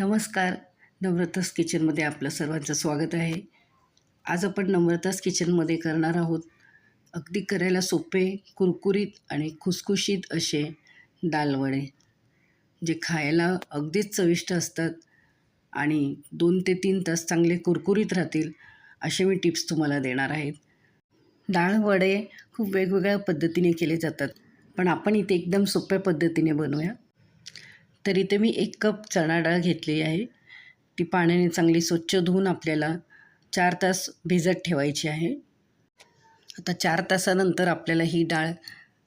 नमस्कार. नम्रतास किचनमध्ये आपलं सर्वांचं स्वागत आहे. आज आपण नम्रतास किचनमध्ये करणार आहोत अगदी करायला सोपे कुरकुरीत आणि खुसखुशीत असे दालवडे जे खायला अगदीच चविष्ट असतात आणि दोन ते तीन तास चांगले कुरकुरीत राहतील असे मी टिप्स तुम्हाला देणार आहेत. दाळवडे खूप वेगवेगळ्या पद्धतीने केले जातात पण आपण इथे एकदम सोप्या पद्धतीने बनवूया. तर इथे मी एक कप चणा डाळ घेतली आहे. ती पाण्याने चांगली स्वच्छ धुवून आपल्याला चार तास भिजत ठेवायची आहे. आता चार तासानंतर आपल्याला ही डाळ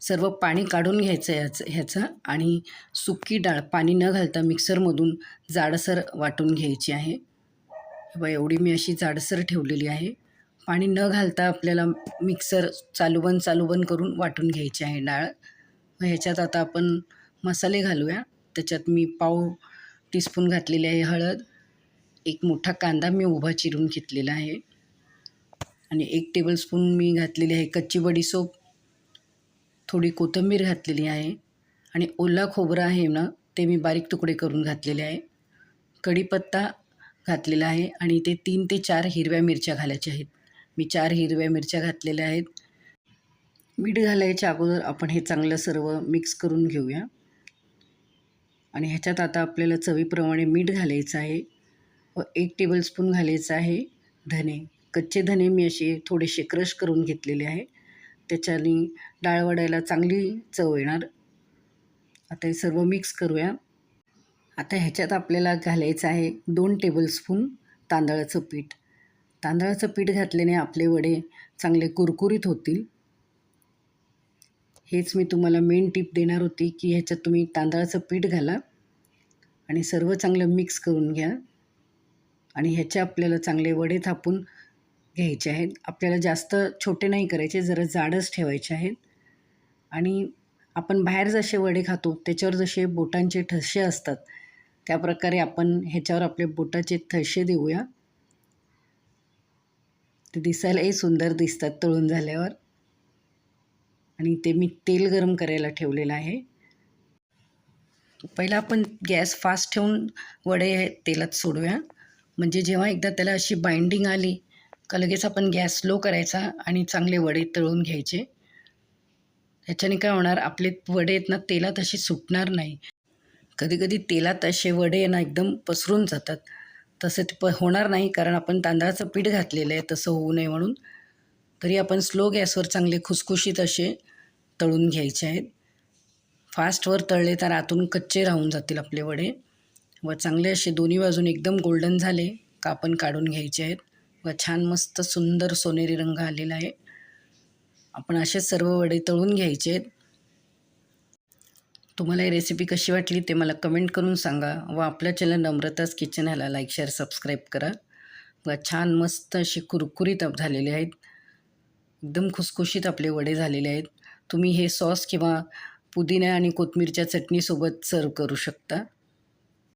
सर्व पाणी काढून घ्यायचं याचं ह्याचं आणि सुकी डाळ पाणी न घालता मिक्सरमधून जाडसर वाटून घ्यायची आहे. बा एवढी मी अशी जाडसर ठेवलेली आहे. पाणी न घालता आपल्याला मिक्सर चालूबंद चालूबंद करून वाटून घ्यायची आहे डाळ. व ह्याच्यात आता आपण मसाले घालूया. त्याच्यात मी पाव टीस्पून घातलेली आहे हळद. एक मोठा कांदा मी उभा चिरून घेतलेला आहे. आणि एक टेबलस्पून मी घातलेली आहे कच्ची बडीसोप थोडी कोथिंबीर घातलेली आहे. आणि ओला खोबरं आहे ना ते मी बारीक तुकडे करून घातलेले आहे. कढीपत्ता घातलेला आहे आणि ते तीन ते चार हिरव्या मिरच्या घालायच्या आहेत. मी चार हिरव्या मिरच्या घातलेल्या आहेत. मीठ घालायच्या अगोदर आपण हे चांगलं सर्व मिक्स करून घेऊया. आणि ह्याच्यात आता आपल्याला चवीप्रमाणे मीठ घालायचं आहे व एक टेबलस्पून घालायचं आहे धने. कच्चे धने मी असे थोडेसे क्रश करून घेतलेले आहे. त्याच्याने डाळ वडायला चांगली चव येणार. आता हे सर्व मिक्स करूया. आता ह्याच्यात आपल्याला घालायचं आहे दोन टेबलस्पून तांदळाचं पीठ. तांदळाचं पीठ घातल्याने आपले वडे चांगले कुरकुरीत होतील. हेच मी तुम्हाला मेन टीप देणार होती की ह्याच्यात तुम्ही तांदळाचं पीठ घाला आणि सर्व चांगलं मिक्स करून घ्या. आणि ह्याचे आपल्याला चांगले वडे थापून घ्यायचे आहेत. आपल्याला जास्त छोटे नाही करायचे जरा जाडच ठेवायचे आहेत. आणि आपण बाहेर जसे वडे खातो त्याच्यावर जसे बोटांचे ठसे असतात त्या प्रकारे आपण ह्याच्यावर आपले बोटाचे ठसे देऊया. ते दिसायलाही सुंदर दिसतात तळून झाल्यावर. आणि ते मी तेल गरम करायला ठेवलेलं आहे. पहिला आपण गॅस फास्ट ठेवून वडे तेलात सोडूया. म्हणजे जेव्हा एकदा त्याला अशी बाइंडिंग आली का लगेच आपण गॅस स्लो करायचा आणि चांगले वडे तळून घ्यायचे. ह्याच्याने काय होणार आपले वडे आहेत ना तेलात असे सुटणार नाही. कधीकधी तेलात असे वडे ना एकदम पसरून जातात. तसं ते प होणार नाही कारण आपण तांदळाचं पीठ घातलेलं आहे तसं होऊ नये म्हणून. तरी आपण स्लो गॅसवर चांगले खुसखुशीत असे तळून घ्यायचे आहेत. फास्टवर तळले तर आतून कच्चे राहून जातील आपले वडे व चांगले असे दोन्ही बाजून एकदम गोल्डन झाले का आपण काढून घ्यायचे आहेत व छान मस्त सुंदर सोनेरी रंग आलेला आहे. आपण असे सर्व वडे तळून घ्यायचे आहेत. तुम्हाला ही रेसिपी कशी वाटली ते मला कमेंट करून सांगा व आपल्या चॅनल नम्रताच किचन ह्याला लाईक शेअर सबस्क्राईब करा. व छान मस्त असे कुरकुरीत झालेले आहेत. एकदम खुसखुशीत आपले वडे झालेले आहेत. तुम्ही हे सॉस किंवा पुदिना आणि कोथिंबीरच्या चटणीसोबत सर्व करू शकता.